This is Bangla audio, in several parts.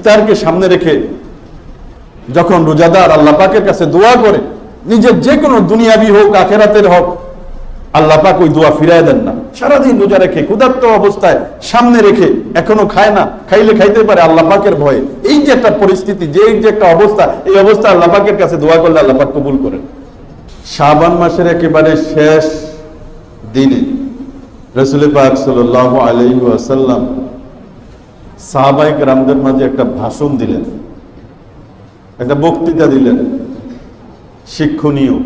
ইফতারকে সামনে রেখে যখন রোজাদার আল্লাহ পাকের কাছে দোয়া করে, নিজের যে কোনো দুনিয়াবি হোক, আখেরাতের হোক, আল্লাহ পাক ওই দোয়া ফিরায় দেন না। সারাদিন রোজা রেখে, ক্ষুধার্ত অবস্থায় সামনে রেখে, এখনও খায় না, খাইলে খাইতে পারে আল্লাহ পাকের ভয়ে। এই যে একটা পরিস্থিতি, যে যে একটা অবস্থা, এই অবস্থা আল্লাহ পাকের কাছে দোয়া করলে আল্লাহ পাক কবুল করেন। শাবান মাসের একেবারে শেষ দিনে রসুল পাক সাল্লাহ আলাইহি সাহাবাইক রামদের মাঝে একটা ভাষণ দিলেন, একটা বক্তৃতা দিলেন, শিক্ষণীয়।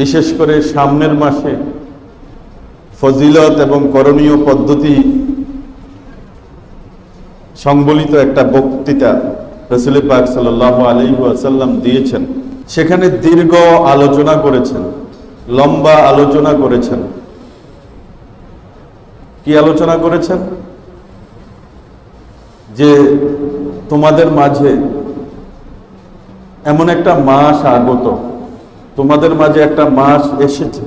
বিশেষ করে সামনের মাসে ফজিলত এবং করণীয় পদ্ধতি সংবলিত একটা বক্তৃতা রসুল পাক সাল্লাহ আলহি আসাল্লাম দিয়েছেন। সেখানে দীর্ঘ আলোচনা করেছেন, লম্বা আলোচনা করেছেন। কি আলোচনা করেছেন? যে তোমাদের মাঝে এমন একটা মাস আগত, তোমাদের মাঝে একটা মাস এসেছে।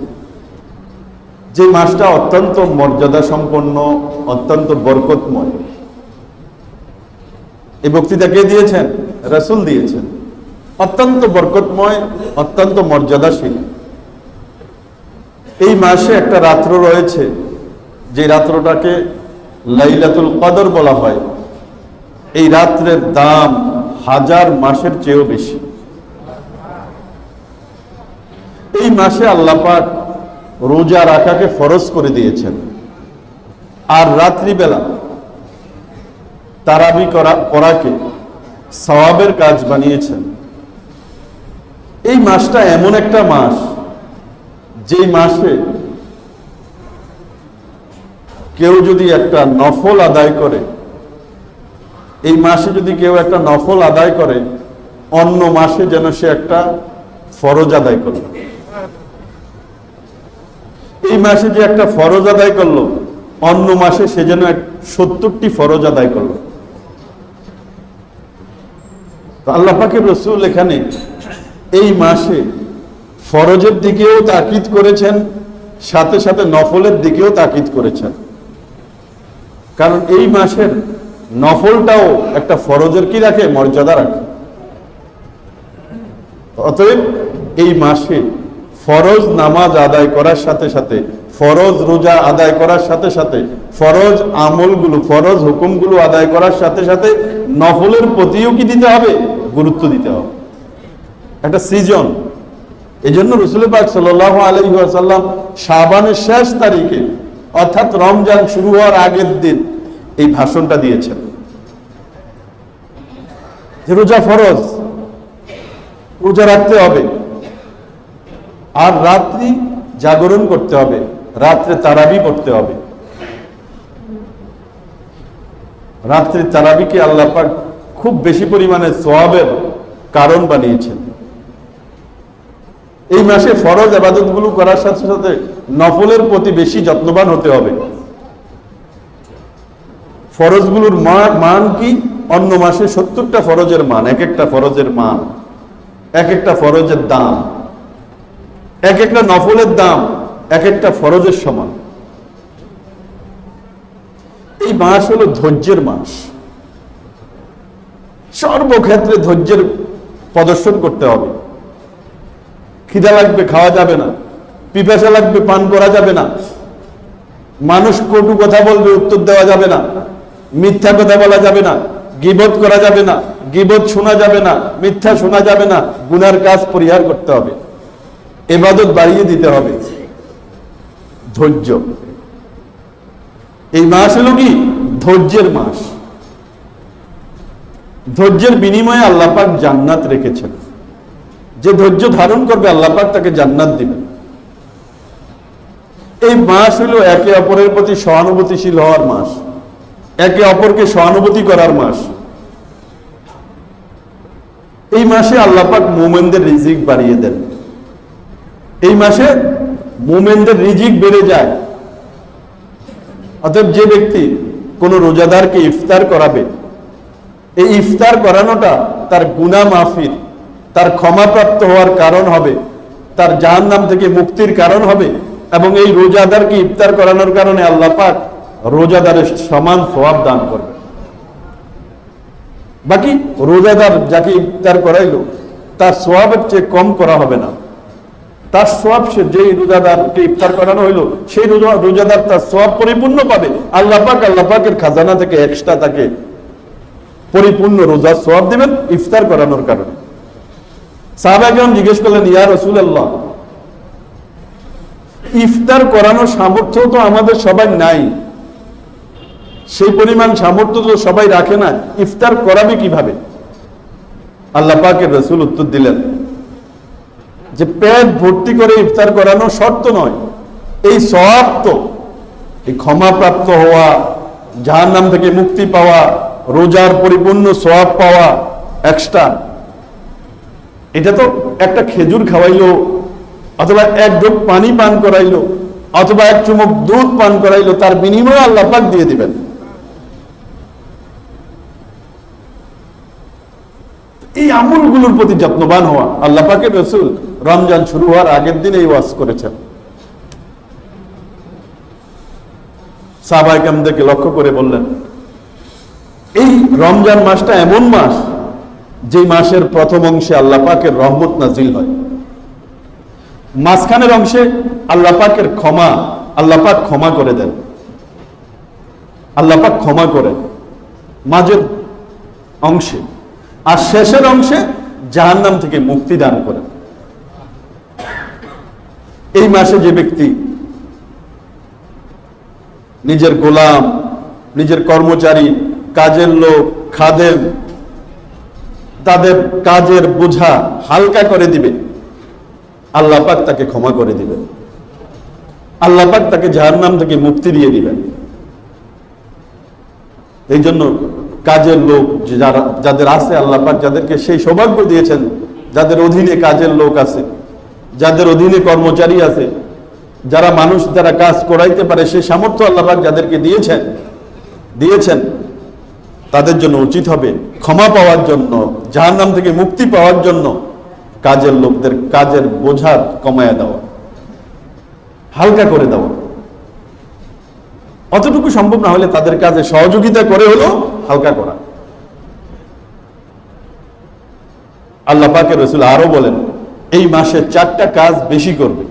যে মাসটা অত্যন্ত মর্যাদা সম্পন্ন অত্যন্ত বরকতময়। এই বক্তৃতা কে দিয়েছেন? রসুল দিয়েছেন। অত্যন্ত বরকতময়, অত্যন্ত মর্যাদাশীল। এই মাসে একটা রাত্র রয়েছে, যে রাত্রটাকে লাইলাতুল কদর বলা হয়। এই রাত্রের দাম হাজার মাসের চেয়েও বেশি। এই মাসে আল্লাপাক রোজা রাখাকে ফরজ করে দিয়েছেন। আর রাত্রিবেলা তারাবি করা, করাকে সওয়াবের কাজ বানিয়েছেন। এই মাসটা এমন একটা মাস যেই মাসে কেউ যদি একটা নফল আদায় করে এই মাসে যদি কেউ একটা নফল আদায় করে, অন্য মাসে যেন সে একটা ফরজ আদায় করল। এই মাসে যে একটা ফরজ আদায় করল, অন্য মাসে সে যেন সত্তরটি ফরজ আদায় করল। পাকের রসুল এখানে এই মাসে ফরজের দিকেও তাকিদ করেছেন, সাথে সাথে নফলের দিকেও তাকিদ করেছেন। কারণ এই মাসের নফলটাও একটা ফরজের কি রাখে? মর্যাদা রাখে। অতএব এই মাসে ফরজ নামাজ আদায় করার সাথে সাথে, ফরজ রোজা আদায় করার সাথে সাথে, ফরজ আমলগুলো, ফরজ হুকুমগুলো আদায় করার সাথে সাথে নফলের প্রতিও কি দিতে হবে? গুরুত্ব দিতে হবে। একটা সিজন। এই জন্য রসুল পাক সাল্লাহ আলহিহাসাল্লাম শাবানের শেষ তারিখে, অর্থাৎ রমজান শুরু হওয়ার আগের দিন এই ভাষণটা দিয়েছেন। যে রোজা ফরজ, রোজা রাখতে হবে। আর রাত্রি জাগরণ করতে হবে, রাত্রে তারাবি পড়তে হবে। রাত্রে তারাবিকে আল্লাহ পাক খুব বেশি পরিমাণে সোয়াবের কারণ বানিয়েছেন। এই মাসে ফরজ আবাদতগুলো করার সাথে সাথে নফলের প্রতি বেশি যত্নবান হতে হবে। ফরজগুলোর মান কি? অন্য মাসে সত্তরটা ফরজের মান এক একটা ফরজের মান এক একটা ফরজের দাম এক একটা নফলের দাম এক একটা ফরজের সমান। এই মাস হলো ধৈর্যের মাস। সর্বক্ষেত্রে ধৈর্যের প্রদর্শন করতে হবে। খিদা লাগবে, খাওয়া যাবে না। পিপাসা লাগবে, পান করা যাবে না। মানুষ কটু কথা বলবে, উত্তর দেওয়া যাবে না। মিথ্যা কথা বলা যাবে না, গিবত করা যাবে না, গিবত শোনা যাবে না, মিথ্যা শোনা যাবে না, গুনার কাজ পরিহার করতে হবে। এবাদত বাড়িয়ে দিতে হবে। ধৈর্য। এই মাস হলো কি? ধৈর্যের মাস। ধৈর্যের বিনিময়ে আল্লাপাক জান্নাত রেখেছেন। যে ধৈর্য ধারণ করবে আল্লাপাক তাকে জান্নাত দিবেন। এই মাস হলো একে অপরের প্রতি সহানুভূতিশীল হওয়ার মাস। একে অপরকে সহানুভূতি করার মাস। এই মাসে আল্লাপাক মোমেনদের রিজিক বাড়িয়ে দেন। এই মাসে মোমেনদের রিজিক বেড়ে যায়। অতএব যে ব্যক্তি কোনো রোজাদারকে ইফতার করাবে, এই ইফতার করানোটা তার গুনা মাফির, তার ক্ষমাপ্রাপ্ত হওয়ার কারণ হবে, তার জাহান নাম থেকে মুক্তির কারণ হবে এবং এই রোজাদারকে ইফতার করানোর কারণে আল্লাহ পাক রোজাদারের সমান সবাব দান করবে। বাকি রোজাদার যাকে ইফতার করাইলো, তার সোয়াবের চেয়ে কম করা হবে না। তার সোয়াব সে যেই রোজাদারকে ইফতার করানো হইল, সেই রোজাদার তার সোয়াব পরিপূর্ণ পাবে। আল্লাহ পাক, আল্লাহ পাকের খাজানা থেকে এক্সট্রা তাকে পরিপূর্ণ রোজার সোয়াব দিবেন ইফতার করানোর কারণে। সাহাবাগণ জিজ্ঞেস করলেন, ইয়া রসুল আল্লাহ ইফতার করানোর সামর্থ্য তো আমাদের সবাই নাই। সেই পরিমাণ সামর্থ্য তো সবাই রাখে না, ইফতার করাবে কীভাবে? আল্লাহ পাকের রসুল উত্তর দিলেন, যে পেট ভর্তি করে ইফতার করানো শর্ত নয়, এই সব এই ক্ষমাপ্রাপ্ত হওয়া যাহার নাম থেকে মুক্তি পাওয়া, রোজার পরিপূর্ণ সওয়াব পাওয়া এক্সট্রা এটা তো একটা খেজুর খাওয়াইলো, অথবা এক ঢোক পানি পান করাইলো, অথবা এক চুমুক দুধ পান করাইলো, তার বিনিময়ে আল্লাহ পাক দিয়ে দিবেন। এই আমলগুলোর প্রতি যত্নবান হওয়া। আল্লাহ পাকের রসুল রমজান শুরু হওয়ার আগের দিন এই ওয়াজ করেছেন। সাহবাইকামদেরকে লক্ষ্য করে বললেন, এই রমজান মাসটা এমন মাস যে মাসের প্রথম অংশে আল্লাহ পাকের রহমত নাজিল হয়। মাঝখানের অংশে আল্লাহ পাকের ক্ষমা, আল্লাহ পাক ক্ষমা করে দেন। আল্লাহ পাক ক্ষমা করেন। মাঝের অংশে আর শেষের অংশে জাহান্নাম থেকে মুক্তি দান করেন এই মাসে যে ব্যক্তি নিজের গোলাম, নিজের কর্মচারী, কাজের লোক, খাদেম, তাদের কাজের বোঝা হালকা করে দিবে, আল্লাহ পাক তাকে ক্ষমা করে দিবেন আল্লাহ পাক তাকে জাহান্নাম থেকে মুক্তি দিয়ে দিবেন। এই জন্য কাজের লোক যারা, যাদের আছে আল্লাহ পাক, যাদেরকে সেই সৌভাগ্য দিয়েছেন, যাদের অধীনে কাজের লোক আছে, যাদের অধীনে কর্মচারী আছে, যারা মানুষ যারা কাজ করাইতে পারে, সেই সামর্থ্য আল্লাহ পাক যাদেরকে দিয়েছেন দিয়েছেন, তাদের জন্য উচিত হবে ক্ষমা পাওয়ার জন্য, জাহান্নাম থেকে মুক্তি পাওয়ার জন্য কাজের লোকদের কাজের বোঝা কমায় দেওয়া, হালকা করে দেওয়া। অতটুকু সম্ভব না হলে তাদের কাজে সহযোগিতা করে হলো হালকা করা। আল্লাহ পাকের রসুল আরও বলেন, এই মাসে চারটা কাজ বেশি করবে।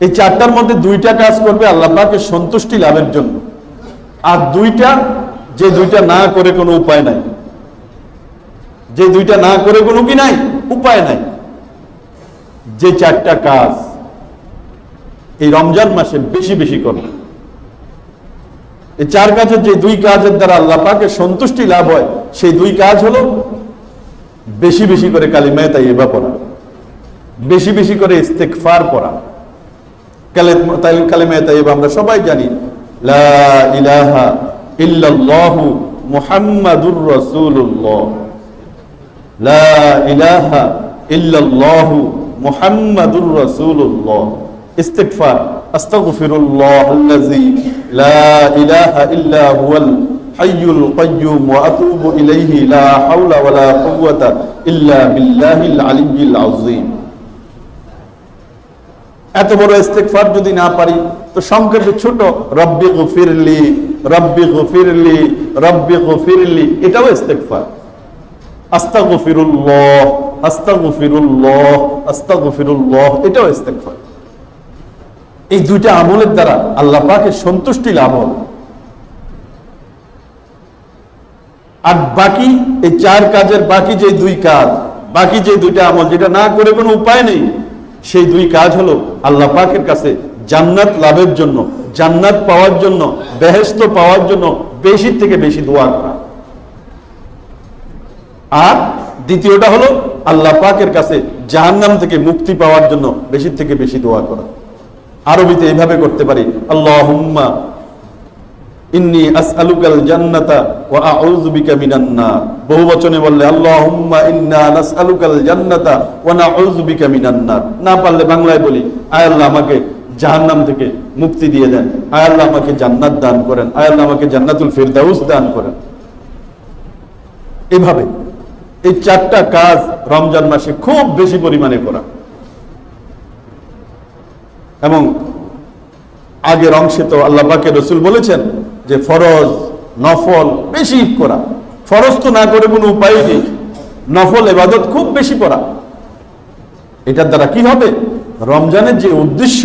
এই চারটার মধ্যে দুইটা কাজ করবে আল্লাহ পাকের সন্তুষ্টি লাভের জন্য। আর দুইটা, যে দুইটা না করে কোনো উপায় নাই। যে দুইটা না করে কোনো কি নাই? উপায় নাই। যে চারটা কাজ এই রমজান মাসে বেশি বেশি করবে এই চার কাজের যে দুই কাজের দ্বারা আল্লাহ পাকের সন্তুষ্টি লাভ হয়, সেই দুই কাজ হলো বেশি বেশি করে কালিমায় তাই এবা পড়া, বেশি বেশি করে ইস্তেকফার পড়া। কালিমায় আমরা সবাই জানি, লা ইলাহা ইল্লাল্লাহু মুহাম্মাদুর রাসূলুল্লাহ। লা ইলাহা ইল্লাল্লাহু মুহাম্মাদুর রাসূলুল্লাহ। ইস্তিগফার, আস্তাগফিরুল্লাহ আল্লাযী লা ইলাহা ইল্লা হুয়াল হাইয়ুল কাইয়্যুম ওয়া আতুবু ইলাইহি, লা হাওলা ওয়া লা কুওয়াতা ইল্লা বিল্লাহিল আলিয়্যিল আযীম। এত বড় ইস্তেগফার যদি না পারি, তো সংক্ষেপে ছোট, রব্বি গফিরলি রব্বি গফিরলি রব্বি গফিরলি এটাও ইস্তেগফার। আস্তাগফিরুল্লাহ আস্তাগফিরুল্লাহ আস্তাগফিরুল্লাহ এটাও ইস্তেগফার। এই দুইটা আমলের দ্বারা আল্লাহ পাকের সন্তুষ্টি লাভ হবে। আর বাকি এই চার কাজের বাকি যে দুই কাজ, বাকি যে দুইটা আমল, যেটা না করে কোনো উপায় নেই, সেই দুই কাজ হলো আল্লাহ পাকের কাছে জান্নাত লাভের জন্য, জান্নাত পাওয়ার জন্য বেহেস্ত পাওয়ার জন্য বেশি থেকে বেশি দোয়া করা। আর দ্বিতীয়টা হলো আল্লাহ পাকের কাছে জাহান্নাম থেকে মুক্তি পাওয়ার জন্য বেশি থেকে বেশি দোয়া করা। আরবিতে এইভাবে করতে পারি। আল্লাহ জাহান্নাম থেকে মুক্তি দিয়ে দেন। আমাকে জান্নাত দান করেন। আমাকে জান্নাতুল দান করেন। এভাবে এই চারটা কাজ রমজান মাসে খুব বেশি পরিমাণে করা। এবং আগের অংশে তো আল্লাহ পাকে রসুল বলেছেন যে ফরজ নফল বেশি করা ফরজ তো না করে কোনো উপায় নেই নফল এবাদত খুব বেশি করা এটার দ্বারা কি হবে রমজানের যে উদ্দেশ্য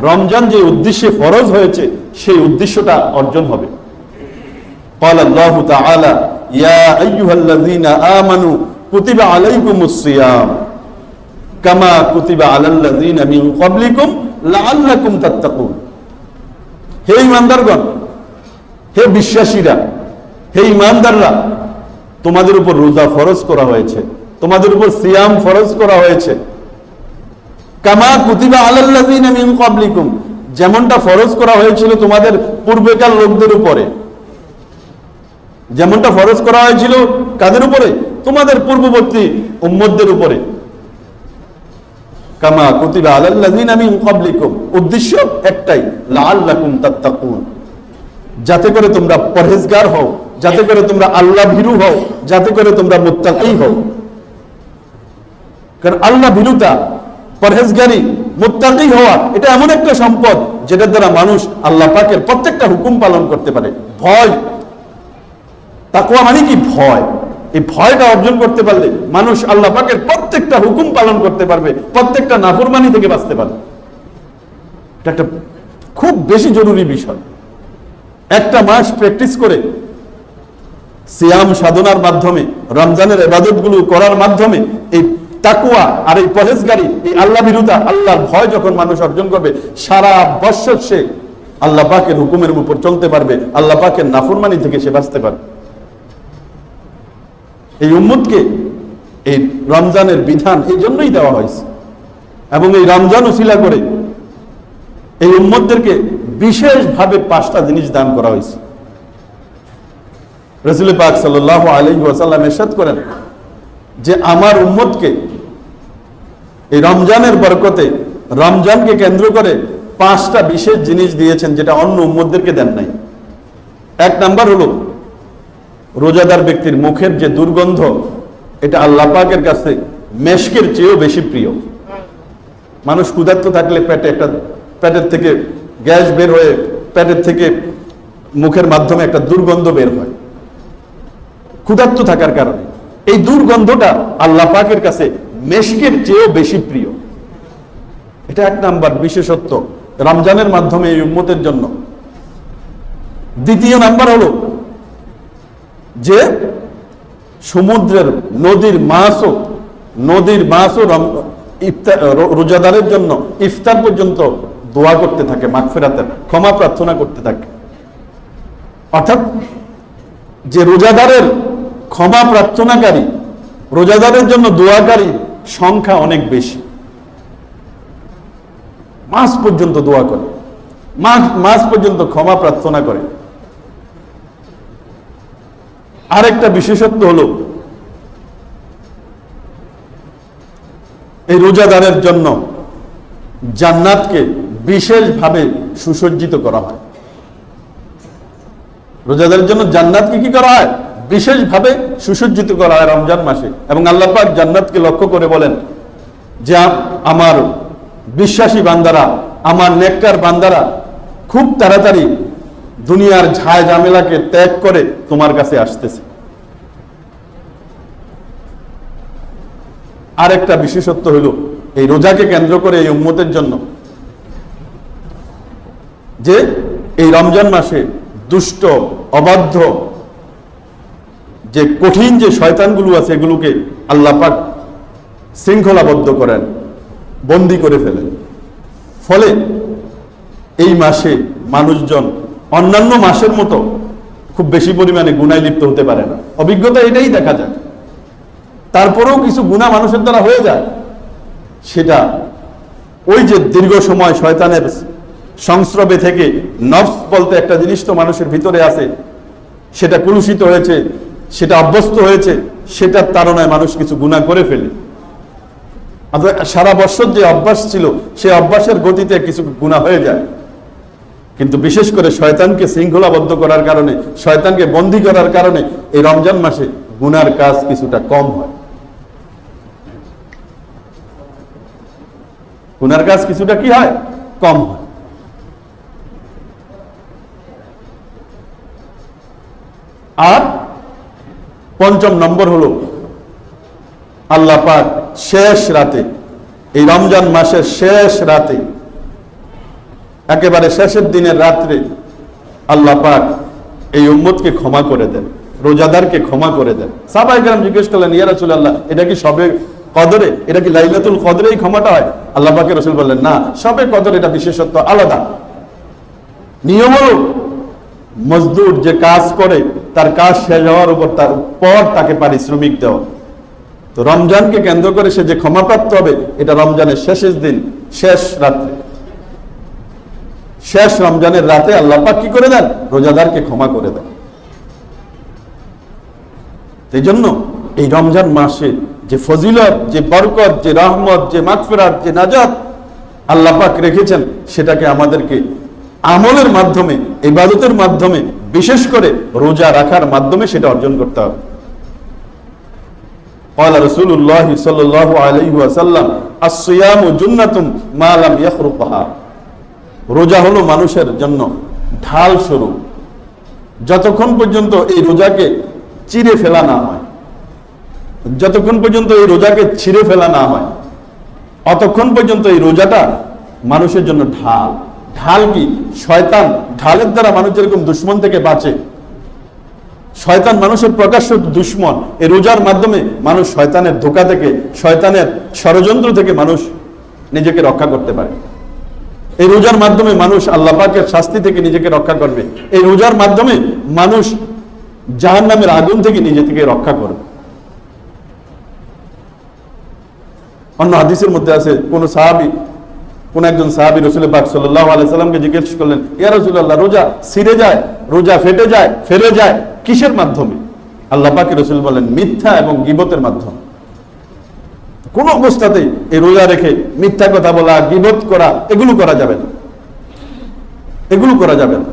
রমজান যে উদ্দেশ্যে ফরজ হয়েছে সেই উদ্দেশ্যটা অর্জন হবে قال الله تعالى يا أيها الذين آمنوا كتب عليكم الصيام كما كتب على الذين من قبلكم হে ইমানদারগণ, হে বিশ্বাসীরা, হে ইমানদাররা, তোমাদের উপর রোজা ফরজ করা হয়েছে, তোমাদের উপর সিয়াম ফরজ করা হয়েছে। কামা কুতিবা আল্লাহ যেমনটা ফরজ করা হয়েছিল তোমাদের পূর্বেকার লোকদের উপরে। যেমনটা ফরজ করা হয়েছিল কাদের উপরে? তোমাদের পূর্ববর্তী উম্মদের উপরে। কামা কুতিবা আলাল্লাযিনা মিন ক্বাবলিকুম। উদ্দেশ্য একটাই, লাআল্লাকুম তাত্তাকুন। যাতে করে তোমরা পরহেজগার হও, যাতে করে তোমরা আল্লাহ ভীরু হও, যাতে করে তোমরা মুত্তাকি হও। কারণ আল্লাহ ভীরুতা, পরহেজগারি, মুত্তাকি হওয়া, এটা এমন একটা সম্পদ যেটার দ্বারা মানুষ আল্লাহ পাকের প্রত্যেকটা হুকুম পালন করতে পারে। ভয়। তাকুয়া মানে কি? ভয়। এই ভয়টা অর্জন করতে পারলে মানুষ আল্লাহ পাকের প্রত্যেকটা হুকুম পালন করতে পারবে, প্রত্যেকটা নাফরমানি থেকে বাঁচতে পারবে। এটা একটা খুব বেশি জরুরি বিষয়। একটা মাস প্র্যাকটিস করে সিয়াম সাধনার মাধ্যমে, রমজানের এবাদতগুলো করার মাধ্যমে এই তাকুয়া আর এই পরেজগারি এই আল্লাহ বিরুদ্ধা আল্লাহর ভয় যখন মানুষ অর্জন করবে, সারা বৎসর সে আল্লাহ পাকের হুকুমের উপর চলতে পারবে, আল্লাহ পাকের নাফরমানি থেকে সে বাঁচতে পারবে। এই উম্মতকে এই রমজানের বিধান এই জন্যই দেওয়া হয়েছে। এবং এই রমজান উশিলা করে এই উম্মতদেরকে বিশেষভাবে পাঁচটা জিনিস দান করা হয়েছে। রসুল পাক সাল আলহি ওয়াসাল্লাম এরশাদ করেন যে আমার উম্মতকে এই রমজানের বরকতে রমজানকে কেন্দ্র করে পাঁচটা বিশেষ জিনিস দিয়েছেন যেটা অন্য উম্মতদেরকে দেন নাই। এক নাম্বার হলো রোজাদার ব্যক্তির মুখের যে দুর্গন্ধ, এটা আল্লাহ পাকের কাছে মেশকের চেয়েও বেশি প্রিয়। মানুষ ক্ষুধার্ত থাকলে পেটে একটা, পেটের থেকে গ্যাস বের হয়ে পেটের থেকে মুখের মাধ্যমে একটা দুর্গন্ধ বের হয়। ক্ষুধার্ত থাকার কারণে। এই দুর্গন্ধটা আল্লাহ পাকের কাছে মেশকের চেয়েও বেশি প্রিয়। এটা এক নাম্বার বিশেষত্ব। রমজানের মাধ্যমে এই উম্মতের জন্য। দ্বিতীয় নাম্বার হলো যে সমুদ্রের নদীর মাছও নদীর মাছও ইফতার রোজাদারের জন্য ইফতার পর্যন্ত দোয়া করতে থাকে মাগফিরাতের ক্ষমা প্রার্থনা করতে থাকে। অর্থাৎ যে রোজাদারের ক্ষমা প্রার্থনাকারী, রোজাদারের জন্য দোয়াকারী সংখ্যা অনেক বেশি। মাস পর্যন্ত দোয়া করে মাস মাস পর্যন্ত ক্ষমা প্রার্থনা করে। আরেকটা বিশেষত্ব হলো, এই রোজাদারের জন্য জান্নাতকে বিশেষভাবে সুসজ্জিত করা হয়। রোজাদারের জন্য জান্নাতকে কি করা হয়? বিশেষভাবে সুসজ্জিত করা হয় রমজান মাসে। এবং আল্লাহ পাক জান্নাতকে লক্ষ্য করে বলেন যে আমার বিশ্বাসী বান্দারা, আমার নেককার বান্দারা খুব তাড়াতাড়ি দুনিয়ার ঝায় জামেলাকে ত্যাগ করে তোমার কাছে আসতেছে। আরেকটা বিশেষত্ব হইল এই রোজাকে কেন্দ্র করে এই উম্মতের জন্য যে এই রমজান মাসে দুষ্ট, অবাধ্য, যে কঠিন যে শয়তানগুলো আছে, এগুলোকে আল্লাহ পাক শৃঙ্খলাবদ্ধ করেন, বন্দি করে ফেলেন। ফলে এই মাসে মানুষজন অন্যান্য মাসের মতো খুব বেশি পরিমাণে গুনায় লিপ্ত হতে পারে না। অভিজ্ঞতা এটাই দেখা যায়। তারপরেও কিছু গুণা মানুষের দ্বারা হয়ে যায়। সেটা ওই যে দীর্ঘ সময় শয়তানের সংস্রবে থেকে নফস বলতে একটা জিনিস তো মানুষের ভিতরে আছে। সেটা কলুষিত হয়েছে, সেটা অভ্যস্ত হয়েছে, সেটার তারণায় মানুষ কিছু গুণা করে ফেলে। সারা বছর যে অভ্যাস ছিল সেই অভ্যাসের গতিতে কিছু গুণা হয়ে যায়। কিন্তু বিশেষ করে শয়তানকে শৃঙ্খলাবদ্ধ করার কারণে, শয়তানকে বন্দী করার কারণে এই রমজান মাসে গুনার কাজ কিছুটা কম হয়। গুনার কাজ কিছুটা কি হয়? কম হয়। আর পঞ্চম নম্বর হলো, আল্লাহ শেষ রাতে, এই রমজান মাসের শেষ রাতে একেবারে শেষের দিনের রাত্রে আল্লাহ পাক এই উম্মতকে ক্ষমা করে দেন, রোজাদারকে ক্ষমা করে দেন। সাবাই গ্রাম জিজ্ঞেস করলেন, ইয়া রাসূল আল্লাহ এটা কি সবে কদরে? এটা কি লাইলাতুল কদরে এই ক্ষমাটা হয়? আল্লাহ পাকে রসুল বললেন, না, সবে কদর এটা বিশেষত্ব আলাদা। নিয়ম হলো মজদুর যে কাজ করে, তার কাজ শেষ হওয়ার উপর তার পর তাকে পারিশ্রমিক দেওয়া। তো রমজানকে কেন্দ্র করে সে যে ক্ষমাপ্রাপ্ত হবে, এটা রমজানের শেষের দিন, শেষ রাত্রে। শেষ রমজানের রাতে আল্লাহ পাক কি করে দেন রোজাদারকে ক্ষমা করে দেন এই জন্য এই রমজান মাসে যে ফজিলত যে বরকত যে রহমত যে মাগফিরাত যে নাজাত আল্লাহ পাক রেখেছেন সেটাকে আমাদেরকে আমলের মাধ্যমে ইবাদতের মাধ্যমে বিশেষ করে রোজা রাখার মাধ্যমে সেটা অর্জন করতে হবে قال رسول الله صلى الله عليه وسلم الصيام جنة ما لم يخرقها রোজা হলো মানুষের জন্য ঢাল স্বরূপ যতক্ষণ পর্যন্ত এই রোজাকে চিরে ফেলা না হয়, যতক্ষণ পর্যন্ত এই রোজাকে ছিঁড়ে ফেলা না হয়, অতক্ষণ পর্যন্ত এই রোজাটা মানুষের জন্য ঢাল। ঢাল কি? শয়তান ঢালের দ্বারা মানুষ যেরকম দুশ্মন থেকে বাঁচে, শয়তান মানুষের প্রকাশ্য দুশ্মন। এই রোজার মাধ্যমে মানুষ শয়তানের ধোকা থেকে, শয়তানের ষড়যন্ত্র থেকে মানুষ নিজেকে রক্ষা করতে পারে। এই রোজার মাধ্যমে মানুষ আল্লাহ পাকের শাস্তি থেকে নিজেকে রক্ষা করবে। এই রোজার মাধ্যমে মানুষ জাহান নামের আগুন থেকে নিজে থেকে রক্ষা করবে। অন্য হাদিসের মধ্যে আছে, কোন সাহাবি, কোন একজন সাহাবি রসুল পাক সাল্লাহ আলাইসাল্লামকে জিজ্ঞেস করলেন, ইয়া রসুল্লাহ রোজা সিরে যায়, রোজা ফেটে যায়, ফেলে যায়, কিসের মাধ্যমে? আল্লাহ পাকে রসুল বলেন, মিথ্যা এবং গিবতের মাধ্যমে। কোন অবস্থাতেই এই রোজা রেখে মিথ্যা কথা বলা, গিবত করা, এগুলো করা যাবে না। এগুলো করা যাবে না।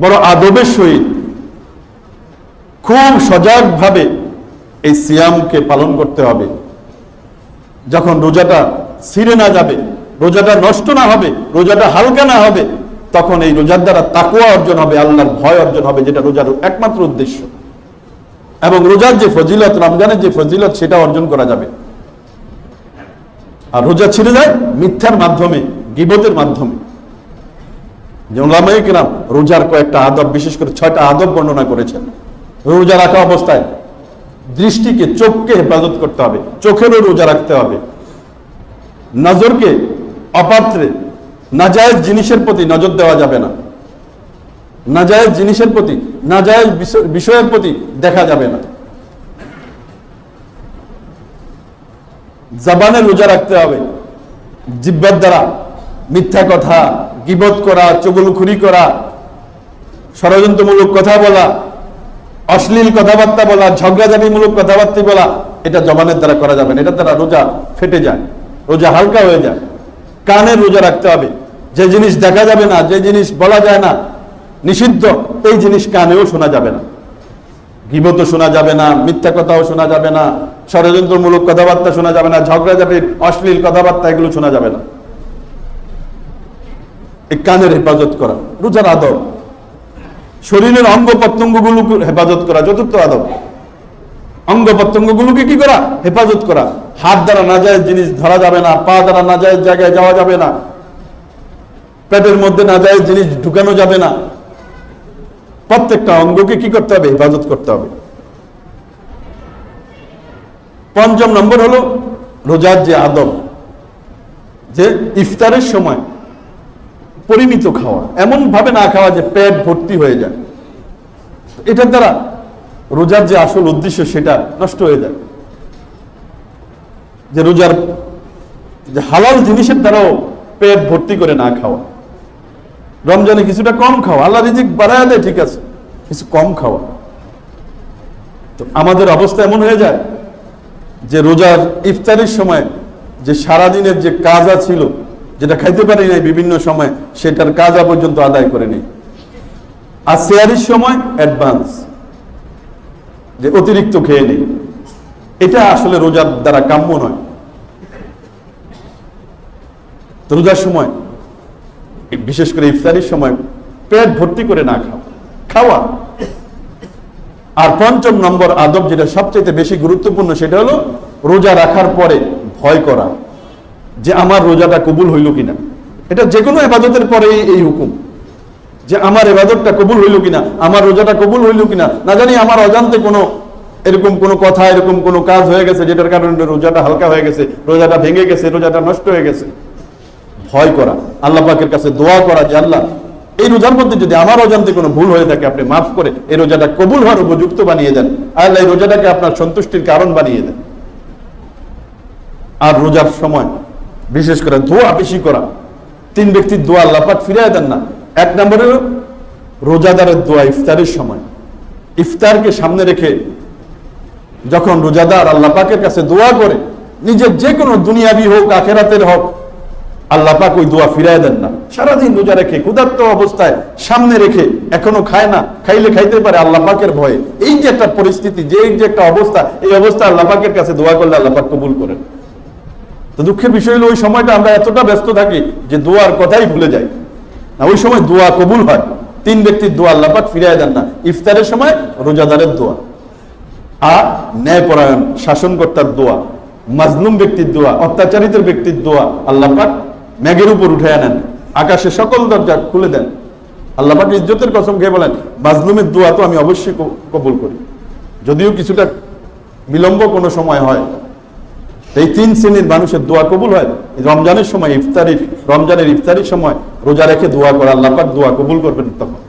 বড় আদবের সহিত খুব সজাগভাবে এই সিয়ামকে পালন করতে হবে। যখন রোজাটা ছিঁড়ে না যাবে, রোজাটা নষ্ট না হবে, রোজাটা হালকা না হবে, তখন এই রোজার দ্বারা তাকুয়া অর্জন হবে, আল্লাহর ভয় অর্জন হবে, যেটা রোজার একমাত্র উদ্দেশ্য। এবং রোজার যে ফজিলত, রমজানের যে ফজিলত, সেটা অর্জন করা যাবে। আর রোজা ছিঁড়ে যায় মিথ্যার মাধ্যমে, গিবতের মাধ্যমে। যেমন লামাইকরাম রোজার কয়েকটা আদব, বিশেষ করে ছয়টা আদব বর্ণনা করেছেন। রোজা রাখা অবস্থায় দৃষ্টিকে, চোখকে হেফাজত করতে হবে, চোখেরও রোজা রাখতে হবে। নজরকে অপাত্রে, নাজায়েজ জিনিসের প্রতি নজর দেওয়া যাবে না। নাজায়েজ জিনিসের প্রতি, নাজায়েজ বিষয়- বিষয়ের প্রতি দেখা যাবে না। জবানে রোজা রাখতে হবে। জিব্বার দ্বারা মিথ্যা কথা, গিবত করা, চগুলখুরি করা, ষড়যন্ত্রমূলক কথা বলা, অশ্লীল কথাবার্তা বলা, ঝগড়াঝাটিমূলক কথাবার্তা বলা, এটা জবানের দ্বারা করা যাবে না। এটা দ্বারা রোজা ফেটে যায়, রোজা হালকা হয়ে যায়। কানে রোজা রাখতে হবে। যে জিনিস দেখা যাবে না, যে জিনিস বলা যায় না নিষিদ্ধ, এই জিনিস কানেও শোনা যাবে না। গিবত শোনা যাবে না, মিথ্যা কথাও শোনা যাবে না, ষড়যন্ত্রমূলক কথাবার্তা শোনা যাবে না ঝগড়া যাবে অশ্লীল কথাবার্তা এগুলো শোনা যাবে না। এই কানের হেফাজত করা, রোজার আদব। শরীরের অঙ্গ প্রত্যঙ্গগুলো হেফাজত করা, চতুর্থ আদব। অঙ্গ প্রত্যঙ্গগুলোকে কি করা? হেফাজত করা। হাত দ্বারা না যায় জিনিস ধরা যাবে না, পা দ্বারা না যায় জায়গায় যাওয়া যাবে না। পেটের মধ্যে না যায় জিনিস ঢুকানো যাবে না। প্রত্যেকটা অঙ্গকে কি করতে হবে? হেফাজত করতে হবে। পঞ্চম নম্বর হলো রোজার যে আদব, যে ইফতারের সময় পরিমিত খাওয়া। এমন ভাবে না খাওয়া যে পেট ভর্তি হয়ে যায়। এটার দ্বারা রোজার যে আসল উদ্দেশ্য সেটা নষ্ট হয়ে যায়। যে রোজার যে হালাল জিনিসের দ্বারাও পেট ভর্তি করে না খাওয়া। রমজানে কিছুটা কম খাওয়া। আল্লাহ রিজিক বাড়ায় দেয়, ঠিক আছে। কিছু কম খাওয়া। তো আমাদের অবস্থা এমন হয়ে যায় যে রোজার ইফতারের সময় যে সারাদিনের যে কাজা ছিল, যেটা খাইতে পারি নাই বিভিন্ন সময়, সেটার কাজা পর্যন্ত আদায় করে নেই। আর শেয়ারির সময় অ্যাডভান্স যে অতিরিক্ত খেয়ে নেই। এটা আসলে রোজার দ্বারা কাম্য নয়। রোজার সময় বিশেষ করে ইফতারির সময় পেট ভর্তি করে না খাওয়া। খাওয়া। আর পঞ্চম নম্বর আদব যেটা সবচেয়ে বেশি গুরুত্বপূর্ণ সেটা হলো রোজা রাখার পরে ভয় করা, যে আমার রোজাটা কবুল হইল কিনা। এটা যে কোনো এবাদতের পরে এই হুকুম, যে আমার এবাদতটা কবুল হইল কিনা, আমার রোজাটা কবুল হইল কিনা। না জানি আমার অজান্তে কোনো এরকম কোনো কথা, এরকম কোনো কাজ হয়ে গেছে যেটার কারণে রোজাটা হালকা হয়ে গেছে, রোজাটা ভেঙে গেছে, রোজাটা নষ্ট হয়ে গেছে। ভয় করা, আল্লাহ পাকের কাছে দোয়া করা যে আল্লাহ, এই রোজার মধ্যে যদি আমার অজান্তে কোনো ভুল হয়ে থাকে, আপনি মাফ করে এই রোজাটা কবুল হওয়ার উপযুক্ত বানিয়ে দেন। আল্লাহ এই রোজাটাকে আপনার সন্তুষ্টির কারণ বানিয়ে দেন। আর রোজার সময়, বিশেষ করে দোয়া বেশি করা, তিন ব্যক্তির দোয়া আল্লাহ পাক ফিরিয়ে দেন না। এক নম্বরে রোজাদারের দোয়া ইফতারের সময়। ইফতারকে সামনে রেখে যখন রোজাদার আল্লাহ পাকের কাছে দোয়া করে, নিজের যে কোনো দুনিয়াবি হোক, আখেরাতের হোক আল্লাহ পাক ওই দোয়া ফিরাই দেন না। সারাদিন রোজা রেখে, ক্ষুধার্ত অবস্থায় সামনে রেখে এখনও খায় না, খাইলে খাইতে পারে আল্লাহ পাকের ভয়ে। এই যে একটা পরিস্থিতি, যে এই যে একটা অবস্থা, এই অবস্থা আল্লাহ পাকের কাছে দোয়া করলে আল্লাহ পাক কবুল করেন। তো দুঃখের বিষয় হলো, ওই সময়টা আমরা এতটা ব্যস্ত থাকি যে দোয়ার কথাই ভুলে যাই। না, ওই সময় দোয়া কবুল হয়। তিন ব্যক্তির দোয়া আল্লাহ পাক ফিরাই দেন না। ইফতারের সময় রোজাদারের দোয়া। আর ন্যায়পরায়ণ শাসনকর্তার দোয়া, মাজলুম ব্যক্তির দোয়া, অত্যাচারিতের ব্যক্তির দোয়া আল্লাহ পাক মেঘের উপর উঠে আনেন, আকাশে সকল দরজা খুলে দেন। আল্লাহ পাক ইজ্জতের কসম খেয়ে বলেন, মাজলুমের দোয়া তো আমি অবশ্যই কবুল করি। যদিও কিছুটা বিলম্ব কোনো সময় হয়। এই তিন শ্রেণির মানুষের দোয়া কবুল হয়। রমজানের সময় ইফতারির রমজানের ইফতারির সময় রোজা রেখে দোয়া করা, আল্লাহ পাক দোয়া কবুল করবেন তখন।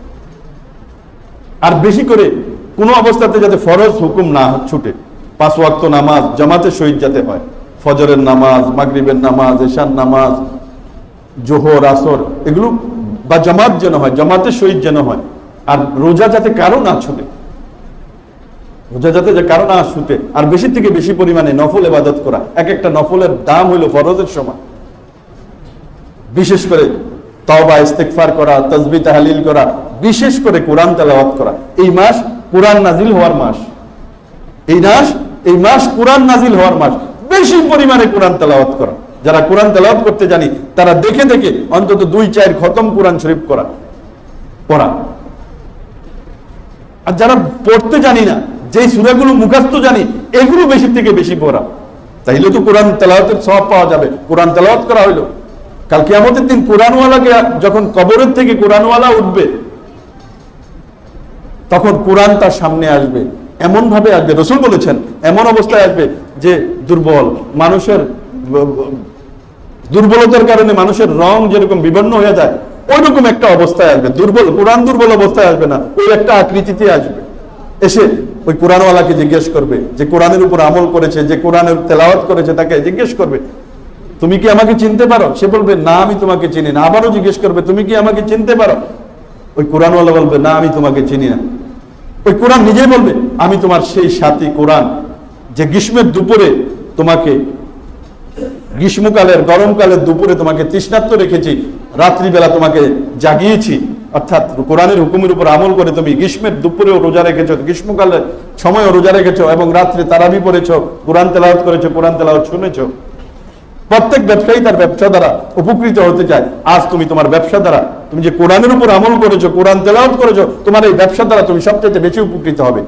আর বেশি করে কোনো অবস্থাতে যাতে ফরজ হুকুম না ছুটে, পাঁচ ওয়াক্ত নামাজ, জামাতে শহীদ যাতে হয়, ফজরের নামাজ, মাগরিবের নামাজ, এশার নামাজ জোহর, আসর, এগুলো বা জামাত যেন হয় জামাতে শহীদ যেন হয়। আর রোজা যাতে কারও না ছুটে রোজা যাতে যে কারও না ছুটে আর বেশি থেকে বেশি পরিমাণে নফল এবাদত করা। এক একটা নফলের দাম হইল ফরজের সময় বিশেষ করে তওবা, ইস্তেগফার করা তসবি তাহলিল করা, বিশেষ করে কোরআন তেলাওয়াত করা। এই মাস কোরআন নাজিল হওয়ার মাস। এই মাস এই মাস কোরআন নাজিল হওয়ার মাস। বেশি পরিমাণে কোরআন তেলাওয়াত করা। যারা কোরআন তেলাওয়াত করতে জানি, তারা দেখে দেখে অন্তত দুই চার খতম কোরআন শরীফ করা পড়া। আর যারা পড়তে জানি না যে সুরাগুলো মুখাস্ত জানি, এগুলো বেশি থেকে বেশি পড়া। তাইলে তো কোরআন তেলাওয়াতের সব পাওয়া যাবে। কোরআন তেলাওয়াত করা হইল। কালকে আমাদের দিন কোরআনওয়ালাকে যখন কবরের থেকে কোরআনওয়ালা উঠবে, তখন কোরআন তার সামনে আসবে। এমন ভাবে আসবে। রসুল বলেছেন, এমন অবস্থায় আসবে যে দুর্বল, মানুষের দুর্বলতার কারণে মানুষের রং যেরকম বিবর্ণ হয়ে যায় ওই রকম একটা অবস্থায় আসবে। দুর্বল কোরআন দুর্বল অবস্থায় আসবে না, ওই একটা আকৃতিতে আসবে। এসে ওই কোরআনওয়ালাকে জিজ্ঞেস করবে, যে কোরআনের উপর আমল করেছে, যে কোরআনের তেলাওয়াত করেছে, তাকে জিজ্ঞেস করবে, তুমি কি আমাকে চিনতে পারো? সে বলবে, না, আমি তোমাকে চিনি না। আবারও জিজ্ঞেস করবে, তুমি কি আমাকে চিনতে পারো? ওই কোরআনওয়ালা বলবে, না, আমি তোমাকে চিনি না। ওই কোরআন নিজেই বলবে, আমি তোমার সেই সাথী কোরআন, যে গ্রীষ্মের দুপুরে তোমাকে গ্রীষ্মকালের, গরমকালের দুপুরে তোমাকে তৃষ্ণাত্ম রেখেছি, রাত্রিবেলা তোমাকে জাগিয়েছি। অর্থাৎ কোরআনের হুকুমের উপর আমল করে তুমি গ্রীষ্মের দুপুরেও রোজা রেখেছো, গ্রীষ্মকালের সময়ও রোজা রেখেছো এবং রাত্রে তারাবি পড়েছো, কোরআন তেলাওয়াত করেছ, কোরআন তেলাওয়াত শুনেছ। প্রত্যেক ব্যবসায়ী তার ব্যবসা দ্বারা উপকৃত হতে চায়। আজ তুমি তোমার ব্যবসা দ্বারা, তুমি যে কোরআনের উপর আমল করেছ, কোরআন তেলাওয়াত করেছ, তোমার এই ব্যবসা দ্বারা তুমি সবচেয়ে বেশি উপকৃত হবে।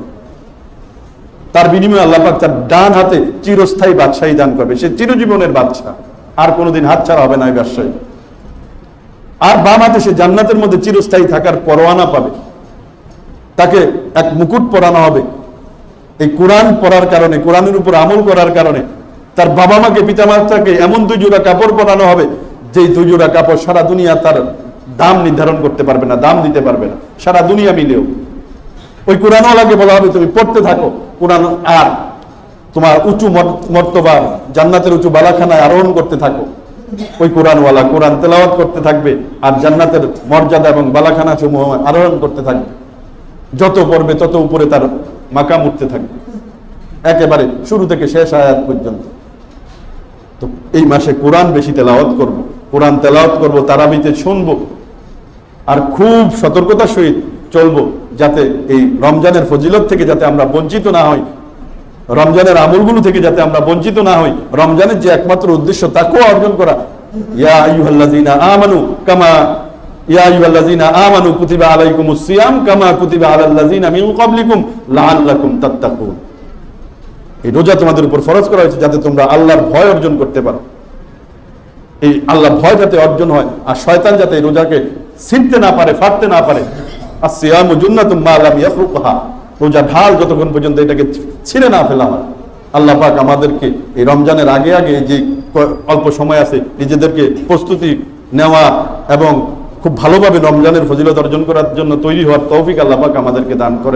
তার বিনিময়ে আল্লাহ পাক তার ডান হাতে চিরস্থায়ী বাদশাহী দান করবে। সে চিরজীবনের বাদশাহ। আর কোনোদিন হাতছাড়া হবে না এই ব্যবসায়ী। আর বাম হাতে সে জান্নাতের মধ্যে চিরস্থায়ী থাকার পরোয়ানা পাবে। তাকে এক মুকুট পরানো হবে। এই কোরআন পড়ার কারণে, কোরআনের উপর আমল করার কারণে তার বাবা মাকে পিতা মাতাকে এমন দুই জোড়া কাপড় পরানো হবে, যেই দুই জোড়া কাপড় সারা দুনিয়া তার দাম নির্ধারণ করতে পারবে না, দাম দিতে পারবে না। সারা দুনিয়া মিলেও। ওই কোরআনওয়ালাকে বলা হবে, তুমি পড়তে থাকো। কোরআন আর তোমার উঁচু মর- মর্তবা, জান্নাতের উঁচু বালাখানায় আরোহণ করতে থাকো। ওই কোরআনওয়ালা কোরআন তেলাওয়াত করতে থাকবে আর জান্নাতের মর্যাদা এবং বালাখানা সমূহ আরোহণ করতে থাকবে। যত পড়বে, তত উপরে তার মাকাম উঠতে থাকবে। একেবারে শুরু থেকে শেষ আয়াত পর্যন্ত। তো এই মাসে কোরআন বেশি তেলাওয়াত করব। কোরআন তেলাওয়াত করব, তারাবিতে শুনব। আর খুব সতর্কতার সহিত চলবো। যাতে এই রমজানের ফজিলত থেকে যাতে আমরা বঞ্চিত না হই, রমজানের আমলগুলো থেকে যাতে আমরা বঞ্চিত না হই, রমজানের যে একমাত্র উদ্দেশ্য তাকেও অর্জন করা। ইয়া আমানু কামা, ইয়া আমানু কুতিবা আলাইকুমুস সিয়াম কামা কুতিবা আলাল্লাযীনা মিন ক্বাবলিকুম লাআল্লাকুম তাত্তাকুন। এই রোজা তোমাদের উপর ফরজ করা হয়েছে যাতে তোমরা আল্লাহর ভয় অর্জন করতে পারো। এই আল্লাহ ভয় যাতে অর্জন হয়, আর শয়তান যাতে এই রোজাকে ছিনতে না পারে, ফাটতে না পারে আর সিয়াম জুন্নাত মালাম ইয়াফরুকহা। রোজা ঢাল যতক্ষণ পর্যন্ত এটাকে ছিঁড়ে না ফেলা হয় আল্লাহ পাক আমাদেরকে এই রমজানের আগে আগে যে অল্প সময় আছে, নিজেদেরকে প্রস্তুতি নেওয়া এবং খুব ভালোভাবে রমজানের ফজিলত অর্জন করার জন্য তৈরি হওয়ার তৌফিক আল্লাহ পাক আমাদেরকে দান করেন।